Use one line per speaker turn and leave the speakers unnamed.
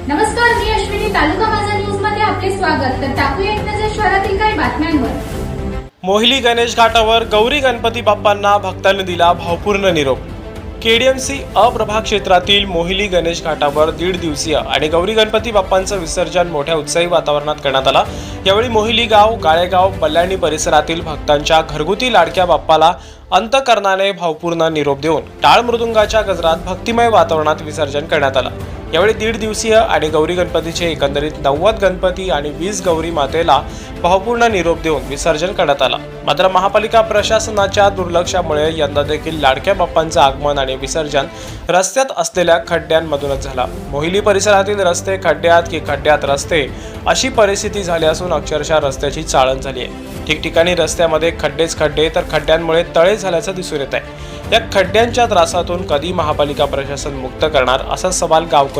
अश्विनी. तालुका माझा न्यूजमध्ये आपले स्वागत. तर टाकूया एक नजर शहरातील काही बातम्यांवर.
मोहिली गणेश घाटावर गौरी गणपती बाप्पांना भक्तांनी दिला भावपूर्ण निरोप. केडीएमसी अप्रभाग क्षेत्रातील मोहिली गणेश घाटावर दीड दिवसीय आणि गौरी गणपती बाप्पांचं विसर्जन मोठ्या उत्साही वातावरणात करण्यात आला. यावेळी मोहिली गाव गाळेगाव बल्लाणी परिसरातील भक्तांच्या घरगुती लाडक्या बाप्पाला अंतकरणाने भावपूर्ण निरोप देऊन टाळ मृदुंगाच्या गजरात भक्तिमय वातावरणात विसर्जन करण्यात आलं. यावेळी दीड दिवसीय आणि गौरी गणपतीचे एकंदरीत नव्वद गणपती आणि वीस गौरी मातेला भावपूर्ण निरोप देऊन विसर्जन करण्यात आलं. मात्र महापालिका प्रशासनाच्या दुर्लक्षामुळे यंदा देखील लाडक्या बाप्पांचं आगमन आणि विसर्जन रस्त्यात असलेल्या खड्ड्यांमधूनच झाला. मोहिली परिसरातील रस्ते खड्ड्यात की खड्ड्यात रस्ते अशी परिस्थिती झाली असून अक्षरशः रस्त्याची चाळण झाली आहे ठिकठिकाणी रस्त्यामध्ये खड्डेच खड्डे तर खड्ड्यांमुळे तळे झाल्याचं दिसून येत आहे या खड्ड्यांच्या त्रासातून कधी महापालिका प्रशासन मुक्त करणार असा सवाल गावकरी